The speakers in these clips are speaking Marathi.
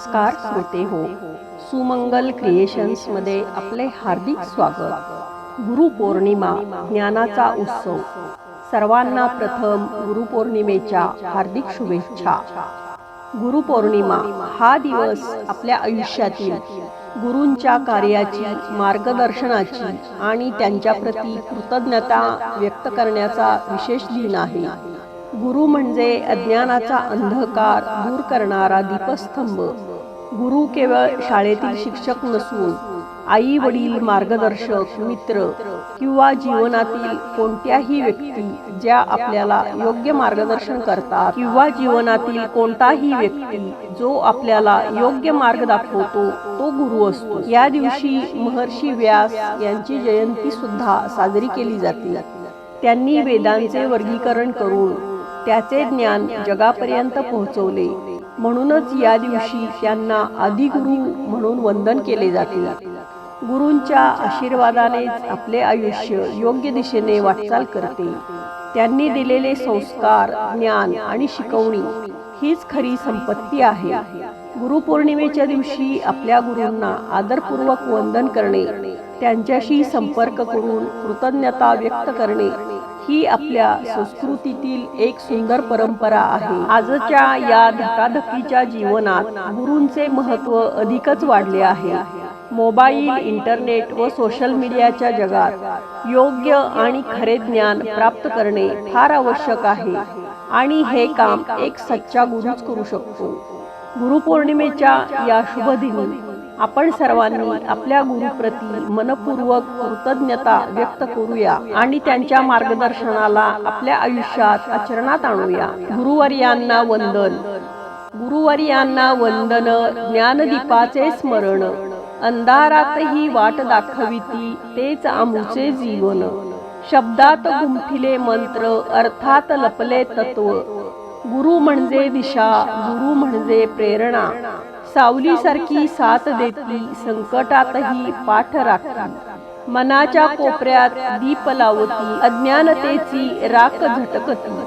नमस्कार श्रोते हो. सुमंगल क्रिएशन्समध्ये आपले हार्दिक स्वागत. गुरुपौर्णिमा ज्ञानाचा उत्सव. सर्वांना प्रथम गुरुपौर्णिमेच्या हार्दिक शुभेच्छा. गुरुपौर्णिमा हा दिवस आपल्या आयुष्यातील गुरूंच्या कार्याची मार्गदर्शनाची आणि त्यांच्या प्रती कृतज्ञता व्यक्त करण्याचा विशेष दिन आहे. गुरु म्हणजे अज्ञानाचा अंधकार दूर करणारा दीपस्तंभ. गुरु केवळ शाळेतील शिक्षक नसून आई वडील मार्गदर्शक मित्र किंवा जीवनातील कोणत्याही व्यक्ती ज्या आपल्याला योग्य मार्गदर्शन करतात किंवा जीवनातील कोणताही व्यक्ती जो आपल्याला योग्य मार्ग दाखवतो तो गुरु असतो. या दिवशी महर्षी व्यास यांची जयंती सुद्धा साजरी केली जाते. त्यांनी वेदांचे वर्गीकरण करून त्याचे ज्ञान जगापर्यंत पोहोचवले. म्हणूनच या दिवशी त्यांना आदिगुरु म्हणून वंदन केले जाते. गुरूंच्या आशीर्वादानेच आपले आयुष्य योग्य दिशेने वाटचाल करते. त्यांनी दिलेले संस्कार ज्ञान आणि शिकवणी हीच खरी संपत्ती आहे. गुरुपौर्णिमेच्या दिवशी आपल्या गुरूंना आदरपूर्वक वंदन करणे त्यांच्याशी संपर्क करून कृतज्ञता व्यक्त करणे ही आपल्या संस्कृतीतील एक सुंदर परंपरा आहे. आजच्या या धकाधकीच्या जीवनात गुरूंचे महत्त्व अधिकच वाढले आहे. मोबाईल इंटरनेट व सोशल मीडियाच्या जगात योग्य आणि खरे ज्ञान प्राप्त करणे फार आवश्यक आहे आणि हे काम एक सच्चा गुरुच करू शकतो. गुरुपौर्णिमेच्या या शुभ दिनी आपण सर्वांनी आपल्या गुरुप्रती मनपूर्वक कृतज्ञता व्यक्त करूया आणि त्यांच्या मार्गदर्शनाला आपल्या आयुष्यात आचरणात आणूया. गुरुवर्यांना वंदन. गुरुवर्यांना वंदन ज्ञानदीपाचे स्मरण. अंधारातही वाट दाखविती तेच आमूचे जीवन. शब्दात गुंफिले मंत्र अर्थात लपले तत्व. गुरु म्हणजे दिशा गुरु म्हणजे प्रेरणा. सावलीसारखी साथ देती संकटातही पाठ राखती. मनाच्या कोपऱ्यात दीप लावती अज्ञानतेची राख झटकती.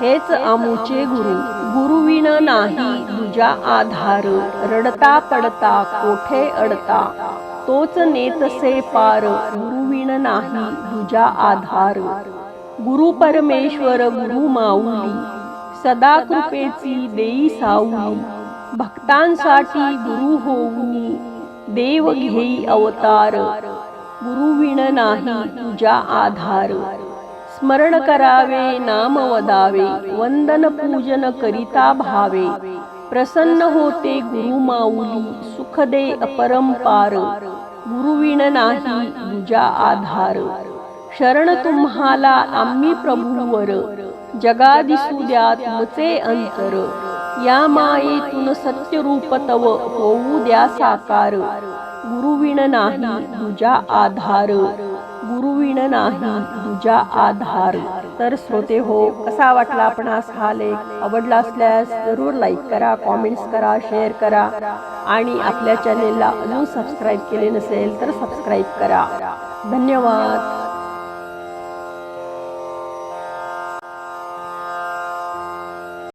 हेच आमुचे गुरु. गुरुविण नाही दुजा आधार. रडता पडता कोठे अडता? तोच नेतसे पार. गुरुविण नाही दुजा आधार. गुरु परमेश्वर गुरु माऊली. सदा कृपेची देई साऊली. भक्तांसाठी गुरु होऊनी देव घेई अवतार. गुरुविण नाही तुझ्या आधार. स्मरण करावे नाम वदावे वंदन पूजन करिता भावे. प्रसन्न होते गुरु माऊली सुख दे अपरंपार गुरुविण नाही तुझ्या आधार. शरण तुम्हाला आम्ही प्रभूवर. जगा दिसू द्या तुमचे अंतर. या मायेतून सत्य रूप तव होऊ द्या साकार. गुरुविण नाही तुझ्या आधार. गुरुविण नाही तुझा आधार. तर श्रोते हो कसा वाटला आपणास हा लेख? आवडला असल्यास जरूर लाईक करा कॉमेंट्स करा शेअर करा. आणि आपल्या चॅनेलला अजून सबस्क्राईब केले नसेल तर सबस्क्राईब करा. धन्यवाद.